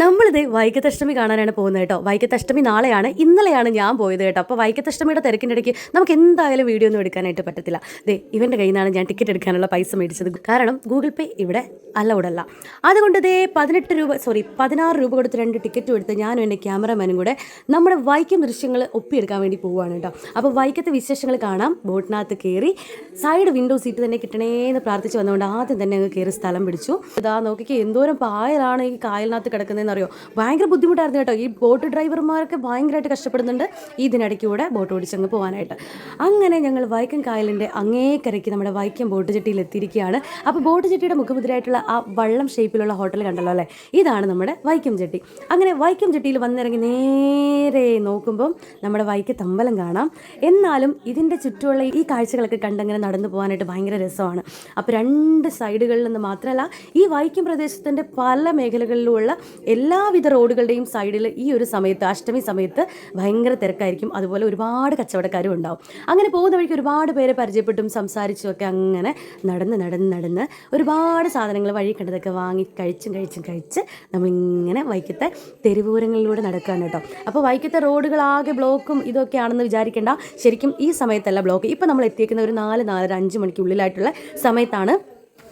നമ്മളിത് വൈക്കത്തഷ്ടമി കാണാനാണ് പോകുന്നത് കേട്ടോ. വൈക്കത്തഷ്ടമി നാളെയാണ് ഇന്നലെയാണ് ഞാൻ പോയത് കേട്ടോ. അപ്പോൾ വൈക്കത്തഷ്ടമിയുടെ തിരക്കിന്റെ ഇടയ്ക്ക് നമുക്ക് എന്തായാലും വീഡിയോ ഒന്നും എടുക്കാനായിട്ട് പറ്റത്തില്ല. ദേ ഇവന്റെ കയ്യിൽ നിന്നാണ് ഞാൻ ടിക്കറ്റ് എടുക്കാനുള്ള പൈസ മേടിച്ചത്. കാരണം ഗൂഗിൾ പേ ഇവിടെ അലൗഡല്ല. അതുകൊണ്ട് ദേ പതിനെട്ട് രൂപ സോറി പതിനാറ് രൂപ കൊടുത്ത് രണ്ട് ടിക്കറ്റും എടുത്ത് ഞാനും എന്റെ ക്യാമറമാനും കൂടെ നമ്മുടെ വൈക്കം ദൃശ്യങ്ങൾ ഒപ്പിയെടുക്കാൻ വേണ്ടി പോവുകയാണ് കേട്ടോ. അപ്പോൾ വൈക്കത്തെ വിശേഷങ്ങൾ കാണാം. ബോട്ടിനകത്ത് കയറി സൈഡ് വിൻഡോ സീറ്റ് തന്നെ കിട്ടണേ എന്ന് പ്രാർത്ഥിച്ച് വന്നുകൊണ്ട് ആദ്യം തന്നെ അങ്ങ് കയറി സ്ഥലം പിടിച്ചു. ഇതാ നോക്കിക്കേ എന്തോരം പായലാണ് ഈ കായലിനകത്ത് കിടക്കുന്നതെന്ന് അറിയോ ഭയങ്കര ബുദ്ധിമുട്ടായിരുന്നു കേട്ടോ. ഈ ബോട്ട് ഡ്രൈവർമാരൊക്കെ ഭയങ്കരമായിട്ട് കഷ്ടപ്പെടുന്നുണ്ട് ഇതിനിടയ്ക്ക് കൂടെ ബോട്ട് ഓടിച്ചങ്ങ് പോകാനായിട്ട്. അങ്ങനെ ഞങ്ങൾ വൈക്കം കായലിന്റെ അങ്ങേക്കരയ്ക്ക് നമ്മുടെ വൈക്കം ബോട്ട് ജെട്ടിയിൽ എത്തിയിരിക്കുകയാണ്. അപ്പോൾ ബോട്ട് ജെട്ടിയുടെ മുഖമുദ്രയായിട്ടുള്ള ആ വള്ളം ഷേപ്പിലുള്ള ഹോട്ടൽ കണ്ടല്ലോ അല്ലേ? ഇതാണ് നമ്മുടെ വൈക്കം ജെട്ടി. അങ്ങനെ വൈക്കം ജെട്ടിയിൽ വന്നിറങ്ങി നേരെ നോക്കുമ്പം നമ്മുടെ വൈക്കത്ത് അമ്പലം കാണാം. എന്നാലും ഇതിന്റെ ചുറ്റുമുള്ള ഈ കാഴ്ചകളൊക്കെ കണ്ടങ്ങനെ നടന്നു പോകാനായിട്ട് ഭയങ്കര രസമാണ്. അപ്പോൾ രണ്ട് സൈഡുകളിൽ നിന്ന് മാത്രമല്ല ഈ വൈക്കം പ്രദേശത്തിന്റെ പല മേഖലകളിലുമുള്ള എല്ലാവിധ റോഡുകളുടെയും സൈഡിൽ ഈ ഒരു സമയത്ത് അഷ്ടമി സമയത്ത് ഭയങ്കര തിരക്കായിരിക്കും. അതുപോലെ ഒരുപാട് കച്ചവടക്കാരും ഉണ്ടാവും. അങ്ങനെ പോകുന്ന വഴിക്ക് ഒരുപാട് പേരെ പരിചയപ്പെട്ടും സംസാരിച്ചും ഒക്കെ അങ്ങനെ നടന്ന് നടന്ന് നടന്ന് ഒരുപാട് സാധനങ്ങൾ വഴി കണ്ടതൊക്കെ വാങ്ങി കഴിച്ചും കഴിച്ചും കഴിച്ച് നമ്മളിങ്ങനെ വൈക്കത്തെ തെരുവൂരങ്ങളിലൂടെ നടക്കുകയാണ് കേട്ടോ. അപ്പോൾ വൈക്കത്തെ റോഡുകളാകെ ബ്ലോക്കും ഇതൊക്കെയാണെന്ന് വിചാരിക്കേണ്ട. ശരിക്കും ഈ സമയത്തല്ല ബ്ലോക്ക്. ഇപ്പോൾ നമ്മൾ എത്തിയേക്കുന്ന ഒരു നാല് നാലര അഞ്ച് മണിക്കുള്ളിലായിട്ടുള്ള സമയത്താണ്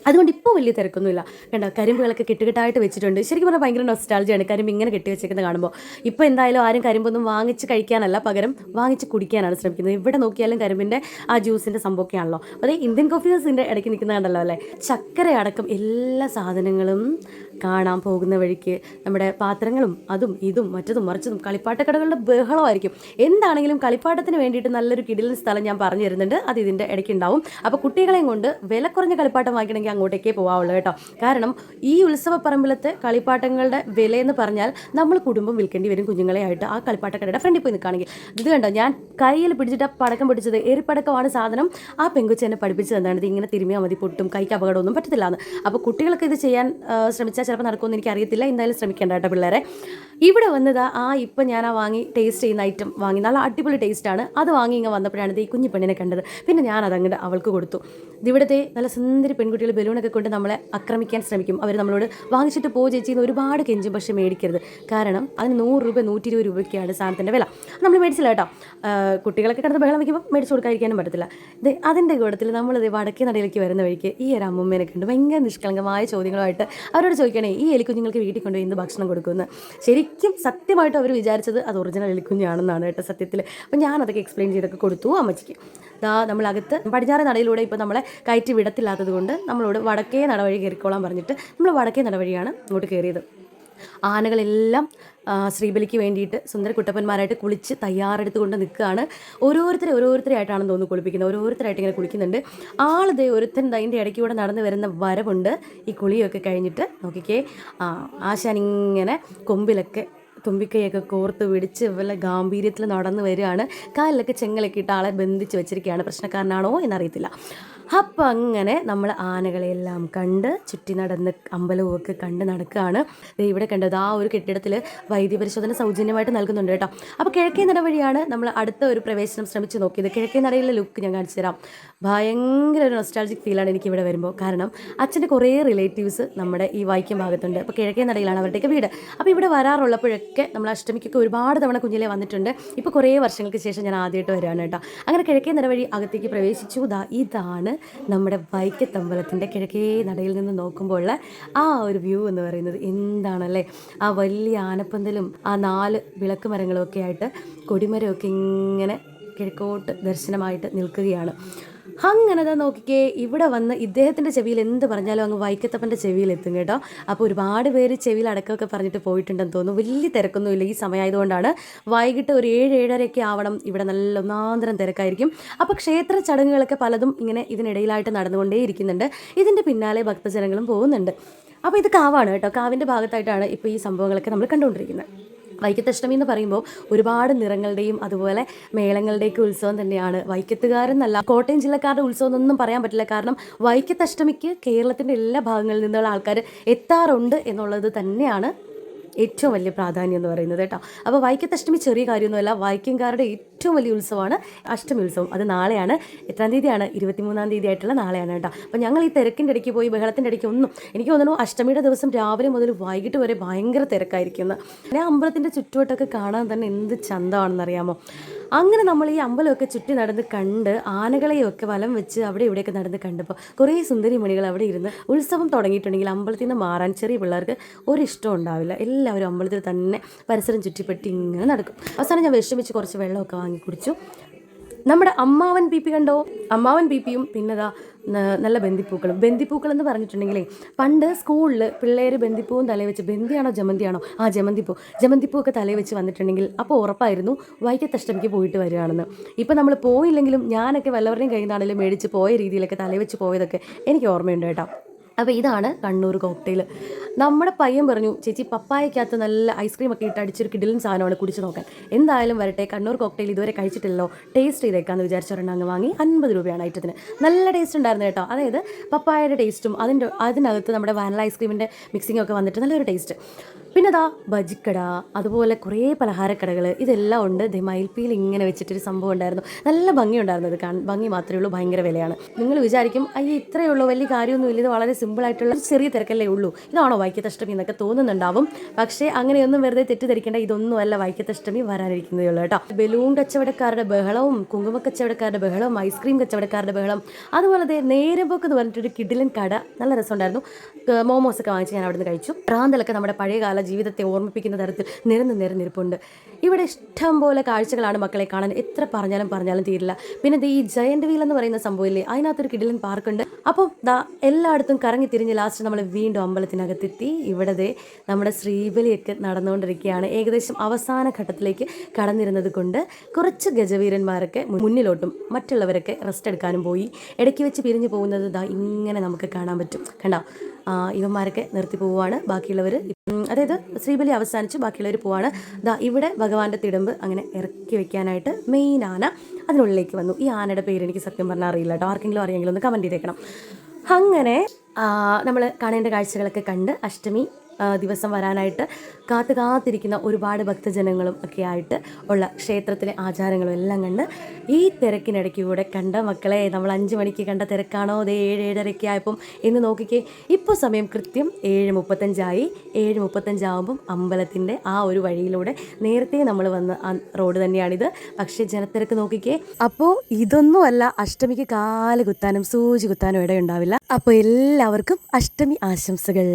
അതുകൊണ്ട് ഇപ്പോൾ വലിയ തിരക്കൊന്നുമില്ല. കണ്ടോ കരിമ്പുകളൊക്കെ കെട്ടുകെട്ടായിട്ട് വെച്ചിട്ടുണ്ട്. ശരിക്കും പറഞ്ഞാൽ ഭയങ്കര നൊസ്റ്റാൾജിയാണ് കരിമ്പ് ഇങ്ങനെ കെട്ടി വെച്ചേക്കുന്നത് കാണുമ്പോൾ. ഇപ്പോൾ എന്തായാലും ആരും കരിമ്പൊന്നും വാങ്ങിച്ച് കഴിക്കാനല്ല പകരം വാങ്ങിച്ച് കുടിക്കാനാണ് ശ്രമിക്കുന്നത്. ഇവിടെ നോക്കിയാലും കരിമ്പിന്റെ ആ ജ്യൂസിന്റെ സംഭവമൊക്കെയാണല്ലോ. അതേ ഇന്ത്യൻ കോഫി ഹൗസിന്റെ ഇടയ്ക്ക് നിൽക്കുന്ന കണ്ടല്ലോ അല്ലേ? ചക്കര അടക്കം എല്ലാ സാധനങ്ങളും കാണാൻ പോകുന്ന വഴിക്ക് നമ്മുടെ പാത്രങ്ങളും അതും ഇതും മറ്റതും മറിച്ചതും കളിപ്പാട്ടക്കടകളുടെ ബഹളമായിരിക്കും. എന്താണെങ്കിലും കളിപ്പാട്ടത്തിന് വേണ്ടിയിട്ട് നല്ലൊരു കിടിലൻ സ്ഥലം ഞാൻ പറഞ്ഞു തരുന്നുണ്ട്. അത് ഇതിന്റെ ഇടയ്ക്ക് ഉണ്ടാവും അപ്പോൾ കുട്ടികളെയും കൊണ്ട് വില കുറഞ്ഞ കളിപ്പാട്ടം വാങ്ങിക്കണമെങ്കിൽ അങ്ങോട്ടേക്കേ പോകാവുള്ളൂ കേട്ടോ. കാരണം ഈ ഉത്സവ പറമ്പിലത്തെ കളിപ്പാട്ടങ്ങളുടെ വിലയെന്ന് പറഞ്ഞാൽ നമ്മൾ കുടുംബം വിൽക്കേണ്ടി വരും കുഞ്ഞുങ്ങളെ ആയിട്ട് ആ കളിപ്പാട്ടക്കടയുടെ ഫ്രണ്ടിൽ പോയി നിൽക്കുകയാണെങ്കിൽ. ഇത് കണ്ടോ? ഞാൻ കയ്യിൽ പിടിച്ചിട്ട് പടക്കം പിടിച്ചത് എരിപ്പടക്കമാണ് സാധനം. ആ പെങ്കുച്ച എന്നെ പഠിപ്പിച്ചത് എന്താണ് ഇത് ഇങ്ങനെ തിരുമിയാൽ മതി പൊട്ടും കൈക്ക് അപകടമൊന്നും പറ്റത്തില്ല എന്ന് അപ്പോൾ കുട്ടികൾക്ക് ഇത് ചെയ്യാൻ ശ്രമിച്ചാൽ ചിലപ്പോൾ നടക്കുമെന്ന് എനിക്ക് അറിയത്തില്ല എന്തായാലും ശ്രമിക്കേണ്ട കേട്ടോ പിള്ളേരെ. ഇവിടെ വന്നത് ആ ഇപ്പം ഞാൻ ആ വാങ്ങി ടേസ്റ്റ് ചെയ്യുന്ന ഐറ്റം വാങ്ങി. നല്ല അടിപൊളി ടേസ്റ്റാണ് അത് വാങ്ങി ഇങ്ങനെ വന്നപ്പോഴാണ് ഈ കുഞ്ഞു പെണ്ണിനെ കണ്ടത്. പിന്നെ ഞാൻ അതങ്ങോട്ട് അവൾക്ക് കൊടുത്തു. ഇവിടുത്തെ നല്ല സുന്ദരി പെൺകുട്ടികൾ ബലൂണൊക്കെ കൊണ്ട് നമ്മളെ ആക്രമിക്കാൻ ശ്രമിക്കും. അവർ നമ്മളോട് വാങ്ങിച്ചിട്ട് പോ ചേച്ചി എന്ന് ഒരുപാട് കെഞ്ചും പക്ഷേ മേടിക്കരുത്. കാരണം അതിന് നൂറ് രൂപ നൂറ്റി ഇരുപത് രൂപയ്ക്കാണ് സാധനത്തിന്റെ വില. നമ്മൾ മേടിച്ചില്ല കേട്ടോ. കുട്ടികളൊക്കെ കിടന്ന് ബഹളം വയ്ക്കുമ്പോൾ മേടിച്ച് കൊടുക്കാതിരിക്കാനും പറ്റത്തില്ല. ഇത് അതിന്റെ കൂട്ടത്തിൽ നമ്മളിത് വടക്കേ നടയിലേക്ക് വരുന്ന വഴിക്ക് ഈ ഒരു അമ്മൂമ്മേനെ കണ്ട് ഭയങ്കര നിഷ്കളങ്കമായ ചോദ്യങ്ങളുമായിട്ട് അവരോട് ചോദിക്കണേ ഈ എലിക്കുഞ്ഞുങ്ങൾക്ക് വീട്ടിൽ കൊണ്ടുപോയി ഇന്ന് ഭക്ഷണം കൊടുക്കുമെന്ന്. ശരിക്കും സത്യമായിട്ട് അവർ വിചാരിച്ചത് അത് ഒറിജിനൽ എലിക്കുഞ്ഞാണെന്നാണ് കേട്ടോ സത്യത്തിൽ അപ്പം ഞാൻ അതൊക്കെ എക്സ്പ്ലെയിൻ ചെയ്തൊക്കെ കൊടുത്തു അമ്മച്ചിക്ക്. ദാ നമ്മളകത്ത് പടിഞ്ഞാറ് നടയിലൂടെ ഇപ്പോൾ നമ്മളെ കയറ്റി വിടത്തില്ലാത്തത് കൊണ്ട് നമ്മളോട് വടക്കേ നടവഴി കയറിക്കോളാൻ പറഞ്ഞിട്ട് നമ്മൾ വടക്കേ നടവഴിയാണ് ഇങ്ങോട്ട് കയറിയത്. ആനകളെല്ലാം ശ്രീബലിക്ക് വേണ്ടിയിട്ട് സുന്ദര കുട്ടപ്പന്മാരായിട്ട് കുളിച്ച് തയ്യാറെടുത്ത് തയ്യാറെടുത്തുകൊണ്ട് നിൽക്കുകയാണ്. ഓരോരുത്തരെ ഓരോരുത്തരായിട്ടാണെന്ന് തോന്നുന്നു കുളിപ്പിക്കുന്നത്. ഓരോരുത്തരായിട്ട് ഇങ്ങനെ കുളിക്കുന്നുണ്ട്. ആളിതേ ഒരുത്തൻ അതിന്റെ ഇടയ്ക്ക് കൂടെ നടന്ന് വരുന്ന വരവുണ്ട്. ഈ കുളിയൊക്കെ കഴിഞ്ഞിട്ട് നോക്കിക്കേ. ആ ആശാൻ ഇങ്ങനെ കൊമ്പിലൊക്കെ തുമ്പിക്കൈയൊക്കെ കോർത്ത് പിടിച്ച് വല്ല ഗാംഭീര്യത്തിൽ നടന്നു വരികയാണ്. കാലിലൊക്കെ ചെങ്ങലൊക്കെ ഇട്ട് ആളെ ബന്ധിച്ച് വെച്ചിരിക്കുകയാണ്. പ്രശ്നക്കാരനാണോ എന്നറിയത്തില്ല. അപ്പം അങ്ങനെ നമ്മൾ ആനകളെല്ലാം കണ്ട് ചുറ്റി നടന്ന് അമ്പലവുമൊക്കെ കണ്ട് നടക്കുകയാണ്. ഇവിടെ കണ്ടത് ആ ഒരു കെട്ടിടത്തിൽ വൈദ്യപരിശോധന സൗജന്യമായിട്ട് നൽകുന്നുണ്ട് കേട്ടോ. അപ്പോൾ കിഴക്കേ നട വഴിയാണ് നമ്മൾ അടുത്ത ഒരു പ്രവേശനം ശ്രമിച്ച് നോക്കിയത്. കിഴക്കേ നടയിലെ ലുക്ക് ഞാൻ കാണിച്ചു തരാം. ഭയങ്കര ഒരു നൊസ്റ്റാൾജിക് ഫീലാണ് എനിക്ക് ഇവിടെ വരുമ്പോൾ. കാരണം അച്ഛന്റെ കുറേ റിലേറ്റീവ്സ് നമ്മുടെ ഈ വൈക്കം ഭാഗത്തുണ്ട്. അപ്പോൾ കിഴക്കേ നടയിലാണ് അവരുടെയൊക്കെ വീട്. അപ്പോൾ ഇവിടെ വരാറുള്ളപ്പോഴൊക്കെ നമ്മൾ അഷ്ടമിക്കൊക്കെ ഒരുപാട് തവണ കുഞ്ഞിലെ വന്നിട്ടുണ്ട്. ഇപ്പോൾ കുറേ വർഷങ്ങൾക്ക് ശേഷം ഞാൻ ആദ്യമായിട്ട് വരികയാണ് കേട്ടോ. അങ്ങനെ കിഴക്കേ നട വഴി അകത്തേക്ക് പ്രവേശിച്ചു. ദാ ഇതാണ് നമ്മുടെ വൈക്കത്തമ്പലത്തിന്റെ കിഴക്കേ നടയിൽ നിന്ന് നോക്കുമ്പോൾ ആ ഒരു വ്യൂ എന്ന് പറയുന്നത് എന്താണല്ലേ? ആ വലിയ ആനപ്പന്തലും ആ നാല് വിളക്ക് മരങ്ങളും ഒക്കെ ആയിട്ട് കൊടിമരമൊക്കെ ഇങ്ങനെ കിഴക്കോട്ട് ദർശനമായിട്ട് നിൽക്കുകയാണ്. അങ്ങനെ ദാ നോക്കിക്കേ ഇവിടെ വന്ന് ഇദ്ദേഹത്തിന്റെ ചെവിയിൽ എന്ത് പറഞ്ഞാലും അങ്ങ് വൈക്കത്തപ്പന്റെ ചെവിയിൽ എത്തും കേട്ടോ. അപ്പോൾ ഒരുപാട് പേര് ചെവിയിൽ അടക്കമൊക്കെ പറഞ്ഞിട്ട് പോയിട്ടുണ്ടെന്ന് തോന്നുന്നു. വലിയ തിരക്കൊന്നുമില്ല ഈ സമയമായതുകൊണ്ടാണ് വൈകിട്ട് ഒരു ഏഴ് ഏഴരയൊക്കെ ആവണം. ഇവിടെ നല്ല ഒന്നാന്തരം തിരക്കായിരിക്കും. അപ്പോൾ ക്ഷേത്ര ചടങ്ങുകളൊക്കെ പലതും ഇങ്ങനെ ഇതിനിടയിലായിട്ട് നടന്നുകൊണ്ടേ ഇരിക്കുന്നുണ്ട് ഇതിന്റെ പിന്നാലെ ഭക്തജനങ്ങളും പോകുന്നുണ്ട്. അപ്പോൾ ഇത് കാവാണ് കേട്ടോ. കാവിന്റെ ഭാഗത്തായിട്ടാണ് ഇപ്പോൾ ഈ സംഭവങ്ങളൊക്കെ നമ്മൾ കണ്ടുകൊണ്ടിരിക്കുന്നത്. വൈക്കത്തഷ്ടമി എന്ന് പറയുമ്പോൾ ഒരുപാട് നിറങ്ങളുടെയും അതുപോലെ മേളങ്ങളുടെയൊക്കെ ഉത്സവം തന്നെയാണ്. വൈക്കത്തുകാരെന്നല്ല കോട്ടയം ജില്ലക്കാരുടെ ഉത്സവം എന്നൊന്നും പറയാൻ പറ്റില്ല. കാരണം വൈക്കത്തഷ്ടമിക്ക് കേരളത്തിന്റെ എല്ലാ ഭാഗങ്ങളിൽ നിന്നുള്ള ആൾക്കാർ എത്താറുണ്ട് എന്നുള്ളത് തന്നെയാണ് ഏറ്റവും വലിയ പ്രാധാന്യം എന്ന് പറയുന്നത് കേട്ടോ. അപ്പോൾ വൈക്കത്തഷ്ടമി ചെറിയ കാര്യമൊന്നുമല്ല വൈക്കംകാരുടെ ഏറ്റവും വലിയ ഉത്സവമാണ് അഷ്ടമി ഉത്സവം. അത് നാളെയാണ് എത്രാം തീയതിയാണ്? ഇരുപത്തിമൂന്നാം തീയതി ആയിട്ടുള്ള നാളെയാണ് കേട്ടോ. അപ്പോൾ ഞങ്ങൾ ഈ തിരക്കിന്റെ ഇടയ്ക്ക് പോയി ബഹളത്തിന്റെ ഇടയ്ക്ക് ഒന്നും എനിക്ക് തോന്നുന്നു അഷ്ടമിയുടെ ദിവസം രാവിലെ മുതൽ വൈകിട്ട് വരെ ഭയങ്കര തിരക്കായിരിക്കുന്നത് പിന്നെ അമ്പലത്തിന്റെ ചുറ്റുവട്ടമൊക്കെ കാണാൻ തന്നെ എന്ത് ചന്തമാണെന്നറിയാമോ അങ്ങനെ നമ്മൾ ഈ അമ്പലമൊക്കെ ചുറ്റി നടന്ന് കണ്ട് ആനകളെയൊക്കെ വലം വെച്ച് അവിടെ ഇവിടെയൊക്കെ നടന്ന് കണ്ടപ്പോൾ കുറേ സുന്ദരി മണികൾ അവിടെ ഇരുന്ന് ഉത്സവം തുടങ്ങിയിട്ടുണ്ടെങ്കിൽ അമ്പലത്തിൽ നിന്ന് മാറാൻ ചെറിയ പിള്ളേർക്ക് ഒരിഷ്ടം ഉണ്ടാവില്ല. എല്ലാവരും അമ്പലത്തിൽ തന്നെ പരിസരം ചുറ്റിപ്പെട്ടി ഇങ്ങനെ നടക്കും. അവസാനം ഞാൻ വിഷമിച്ച് കുറച്ച് വെള്ളമൊക്കെ വാങ്ങി കുടിച്ചു. നമ്മുടെ അമ്മാവൻ പി പി കണ്ടോ? അമ്മാവൻ പി പിയും പിന്നെതാ നല്ല ബന്ദിപ്പൂക്കളും. ബന്ദിപ്പൂക്കൾ എന്ന് പറഞ്ഞിട്ടുണ്ടെങ്കിലേ പണ്ട് സ്കൂളിൽ പിള്ളേർ ബന്ദിപ്പൂവും തലയിൽ വെച്ച് ബന്ദിയാണോ ജമന്തിയാണോ? ആ ജമന്തിപ്പൂ. ഒക്കെ തലയിൽ വെച്ച് വന്നിട്ടുണ്ടെങ്കിൽ അപ്പോൾ ഉറപ്പായിരുന്നു വൈക്കത്തഷ്ടമിക്ക് പോയിട്ട് വരികയാണെന്ന് ഇപ്പം നമ്മൾ പോയില്ലെങ്കിലും ഞാനൊക്കെ വല്ലവരുടെയും കയ്യിൽ നിന്നാണെങ്കിലും മേടിച്ച് പോയ രീതിയിലൊക്കെ തലയിൽ വെച്ച് പോയതൊക്കെ എനിക്ക് ഓർമ്മയുണ്ട് കേട്ടോ. അപ്പോൾ ഇതാണ് കണ്ണൂർ കോക്ടെയിൽ നമ്മുടെ പയ്യൻ പറഞ്ഞു ചേച്ചി പപ്പായക്കകത്ത് നല്ല ഐസ്ക്രീം ഒക്കെ ഇട്ട് അടിച്ചൊരു കിടിലൻ സാധനമാണ് കുടിച്ച് നോക്കാൻ. എന്തായാലും വരട്ടെ കണ്ണൂർ കോക്ടെയിൽ ഇതുവരെ കഴിച്ചിട്ടില്ലല്ലോ. ടേസ്റ്റ് ചെയ്തേക്കാന്ന് വിചാരിച്ചൊരെണ്ണം അങ്ങ് വാങ്ങി അൻപത് രൂപയാണ് ഐറ്റത്തിന്. നല്ല ടേസ്റ്റ് ഉണ്ടായിരുന്നു കേട്ടോ. അതായത് പപ്പായയുടെ ടേസ്റ്റും അതിന്റെ അതിനകത്ത് നമ്മുടെ വാനില ഐസ്ക്രീമിന്റെ മിക്സിംഗ് ഒക്കെ വന്നിട്ട് നല്ലൊരു ടേസ്റ്റ് പിന്നെ ദാ ബജിക്കട അതുപോലെ കുറേ പലഹാരക്കടകൾ ഇതെല്ലാം ഉണ്ട്. ദേ മയിൽപ്പിയിൽ ഇങ്ങനെ വെച്ചിട്ടൊരു സംഭവം ഉണ്ടായിരുന്നു. നല്ല ഭംഗിയുണ്ടായിരുന്നു. ഇത് കാണാൻ ഭംഗി മാത്രമേ ഉള്ളൂ. ഭയങ്കര വിലയാണ്. നിങ്ങൾ വിചാരിക്കും അയ്യേ ഇത്രയേ ഉള്ളൂ. വലിയ കാര്യമൊന്നുമില്ല. ഇത് വളരെ സിമ്പിളായിട്ടുള്ള ചെറിയ തിരക്കല്ലേ ഉള്ളൂ. ഇതാണോ വൈക്കത്തഷ്ടമി എന്നൊക്കെ തോന്നുന്നുണ്ടാവും. പക്ഷേ അങ്ങനെയൊന്നും വെറുതെ തെറ്റിദ്ധരിക്കേണ്ട ഇതൊന്നുമല്ല വൈക്കത്തഷ്ടമി വരാനിരിക്കുന്നതേ ഉള്ളൂ കേട്ടോ. ബലൂൺ കച്ചവടക്കാരുടെ ബഹളവും കുങ്കുമ കച്ചവടക്കാരുടെ ബഹളവും ഐസ്ക്രീം കച്ചവടക്കാരുടെ ബഹളം അതുപോലെ ദേ നേരമ്പോക്ക് എന്ന് പറഞ്ഞിട്ടൊരു കിഡിലൻ കട. നല്ല രസമുണ്ടായിരുന്നു. മോമോസൊക്കെ വാങ്ങിച്ച് ഞാൻ അവിടുന്ന് കഴിച്ചു. പ്രാന്തലൊക്കെ നമ്മുടെ പഴയകാല ജീവിതത്തെ ഓർമ്മിപ്പിക്കുന്ന തരത്തിൽ നിരന്ന് നിരന്നിരിപ്പുണ്ട്. ഇവിടെ ഇഷ്ടം പോലെ കാഴ്ചകളാണ് മക്കളെ കാണാൻ. എത്ര പറഞ്ഞാലും പറഞ്ഞാലും തീരില്ല. പിന്നെ ഈ ജയന്റ് വീൽ എന്ന് പറയുന്ന സംഭവമില്ലേ? അതിനകത്തൊരു കിടിലൻ പാർക്കുണ്ട് അപ്പോൾ ദാ എല്ലായിടത്തും കറങ്ങി തിരിഞ്ഞ് ലാസ്റ്റ് നമ്മൾ വീണ്ടും അമ്പലത്തിനകത്തെത്തി. ഇവിടെ നമ്മുടെ ശ്രീബലിയൊക്കെ നടന്നുകൊണ്ടിരിക്കുകയാണ്. ഏകദേശം അവസാന ഘട്ടത്തിലേക്ക് കടന്നിരുന്നത് കൊണ്ട് കുറച്ച് ഗജവീരന്മാരൊക്കെ മുന്നിലോട്ടും മറ്റുള്ളവരൊക്കെ റെസ്റ്റ് എടുക്കാനും പോയി. ഇടയ്ക്ക് വെച്ച് പിരിഞ്ഞു പോകുന്നത് ദാ ഇങ്ങനെ നമുക്ക് കാണാൻ പറ്റും. കണ്ടോ? ഇവന്മാരൊക്കെ നിർത്തി പോവുകയാണ്. ബാക്കിയുള്ളവർ അതായത് ശ്രീബലി അവസാനിച്ച് ബാക്കിയുള്ളവർ പോവാണ്. ദാ ഇവിടെ ഭഗവാന്റെ തിടമ്പ് അങ്ങനെ ഇറക്കി വെക്കാനായിട്ട് മെയിൻ ആന അതിനുള്ളിലേക്ക് വന്നു. ഈ ആനയുടെ പേര് എനിക്ക് സത്യം പറഞ്ഞാൽ അറിയില്ല കേട്ടോ ആർക്കെങ്കിലും അറിയെങ്കിലും ഒന്ന് കമന്റ് ചെയ്തേക്കണം. അങ്ങനെ നമ്മൾ കാണേണ്ട കാഴ്ചകളൊക്കെ കണ്ട് അഷ്ടമി ദിവസം വരാനായിട്ട് കാത്തു കാത്തിരിക്കുന്ന ഒരുപാട് ഭക്തജനങ്ങളും ഒക്കെ ആയിട്ട് ഉള്ള ക്ഷേത്രത്തിലെ ആചാരങ്ങളും എല്ലാം കണ്ട് ഈ തിരക്കിനിടയ്ക്ക് കൂടെ കണ്ട മക്കളെ നമ്മൾ അഞ്ച് മണിക്ക് കണ്ട തിരക്കാണോ? അതേ ഏഴ് ഏഴരയ്ക്ക് ആയപ്പം എന്ന് നോക്കിക്കേ ഇപ്പോൾ സമയം കൃത്യം ഏഴ് മുപ്പത്തഞ്ചായി. ഏഴ് മുപ്പത്തഞ്ചാവുമ്പം അമ്പലത്തിന്റെ ആ ഒരു വഴിയിലൂടെ നേരത്തെ നമ്മൾ വന്ന ആ റോഡ് തന്നെയാണിത്. പക്ഷേ ജനത്തിരക്ക് നോക്കിക്കേ അപ്പോൾ ഇതൊന്നുമല്ല അഷ്ടമിക്ക് കാൽ കുത്താനും സൂചി കുത്താനും ഇടയുണ്ടാവില്ല. അപ്പോൾ എല്ലാവർക്കും അഷ്ടമി ആശംസകൾ.